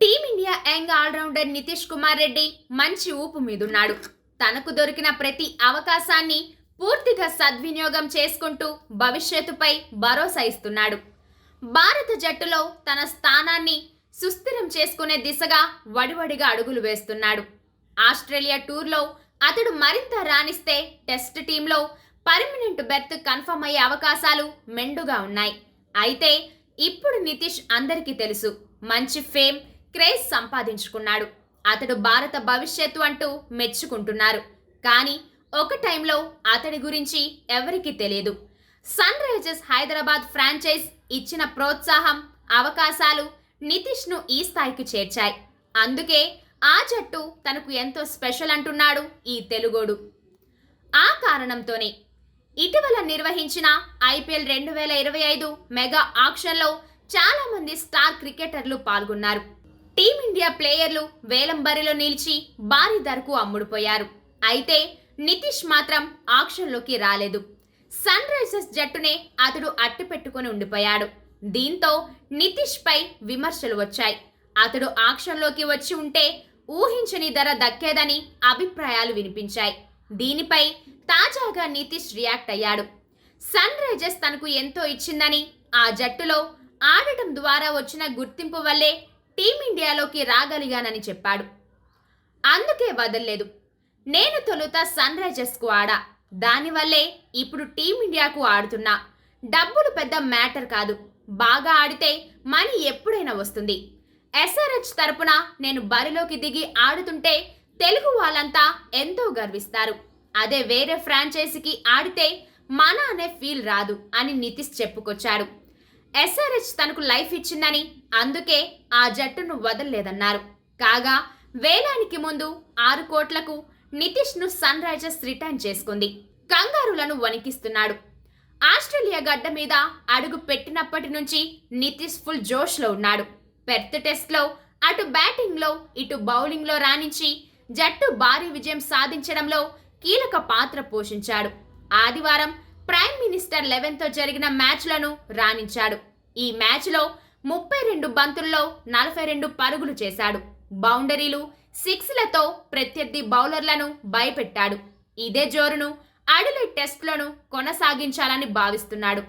Team India young allrounder Nitish Kumar Reddy మంచి ఊపు మీదున్నాడు. తనకు దొరికిన ప్రతి అవకాశాన్ని పూర్తిగా సద్వినియోగం చేసుకుంటూ భవిష్యత్తుపై భరోసా ఇస్తున్నాడు. భారత జట్టులో తన స్థానాన్ని సుస్థిరం చేసుకునే దిశగా వడివడిగా అడుగులు వేస్తున్నాడు. ఆస్ట్రేలియా టూర్లో అతడు మరింత రాణిస్తే టెస్ట్ టీంలో పర్మనెంట్ బెర్త్ కన్ఫర్మ్ అయ్యే అవకాశాలు మెండుగా ఉన్నాయి. అయితే ఇప్పుడు నితీష్ అందరికీ తెలుసు. మంచి ఫేమ్ క్రేజ్ సంపాదించుకున్నాడు. అతడు భారత భవిష్యత్తు అంటూ మెచ్చుకుంటున్నారు. కానీ ఒక టైంలో అతడి గురించి ఎవరికీ తెలియదు. సన్ రైజర్స్ హైదరాబాద్ ఫ్రాంచైజ్ ఇచ్చిన ప్రోత్సాహం అవకాశాలు నితీష్ను ఈ స్థాయికి చేర్చాయి. అందుకే ఆ జట్టు తనకు ఎంతో స్పెషల్ అంటున్నాడు ఈ తెలుగోడు. ఆ కారణంతోనే ఇటీవల నిర్వహించిన ఐపీఎల్ రెండు వేల ఇరవై ఐదు మెగా ఆక్షన్లో చాలామంది స్టార్ క్రికెటర్లు పాల్గొన్నారు. టీమిండియా ప్లేయర్లు వేలం బరిలో నిలిచి భారీ ధరకు అమ్ముడుపోయారు. అయితే నితీష్ మాత్రం ఆక్షన్లోకి రాలేదు. సన్ రైజర్స్ జట్టునే అతడు అట్టు పెట్టుకుని ఉండిపోయాడు. దీంతో నితీష్ పై విమర్శలు వచ్చాయి. అతడు ఆక్షన్లోకి వచ్చి ఉంటే ఊహించని ధర దక్కేదని అభిప్రాయాలు వినిపించాయి. దీనిపై తాజాగా నితీష్ రియాక్ట్ అయ్యాడు. సన్ రైజర్స్ తనకు ఎంతో ఇచ్చిందని ఆ జట్టులో ఆడటం ద్వారా వచ్చిన గుర్తింపు వల్లే టీమిండియాలోకి రాగలిగానని చెప్పాడు. అందుకే వదల్లేదు. నేను తొలుత సన్ రైజర్స్కు ఆడా. దానివల్లే ఇప్పుడు టీమిండియాకు ఆడుతున్నా. డబ్బులు పెద్ద మ్యాటర్ కాదు. బాగా ఆడితే మనీ ఎప్పుడైనా వస్తుంది. ఎస్ఆర్హెచ్ తరపున నేను బరిలోకి దిగి ఆడుతుంటే తెలుగు వాళ్ళంతా ఎంతో గర్విస్తారు. అదే వేరే ఫ్రాంచైజీకి ఆడితే మన అనే ఫీల్ రాదు అని నితీష్ చెప్పుకొచ్చాడు. ఎస్ఆర్హెచ్ తనకు లైఫ్ ఇచ్చిందని అందుకే ఆ జట్టును వదలలేదన్నారు. కాగా వేలానికి ముందు ఆరు కోట్లకు నితీష్ను సన్ రైజర్స్ రిటర్న్ చేసుకుంది. కంగారులను వణికిస్తున్నాడు. ఆస్ట్రేలియా గడ్డ మీద అడుగు పెట్టినప్పటి నుంచి నితీష్ ఫుల్ జోష్లో ఉన్నాడు. పెర్త్ టెస్ట్లో అటు బ్యాటింగ్లో ఇటు బౌలింగ్లో రాణించి జట్టు భారీ విజయం సాధించడంలో కీలక పాత్ర పోషించాడు. ఆదివారం ప్రైమ్ మినిస్టర్ లెవెన్తో జరిగిన మ్యాచ్లను రాణించాడు. ఈ మ్యాచ్లో ముప్పై రెండు బంతుల్లో నలభై రెండు పరుగులు చేశాడు. బౌండరీలు సిక్స్లతో ప్రత్యర్థి బౌలర్లను భయపెట్టాడు. ఇదే జోరును అడిలే టెస్ట్లను కొనసాగించాలని భావిస్తున్నాడు.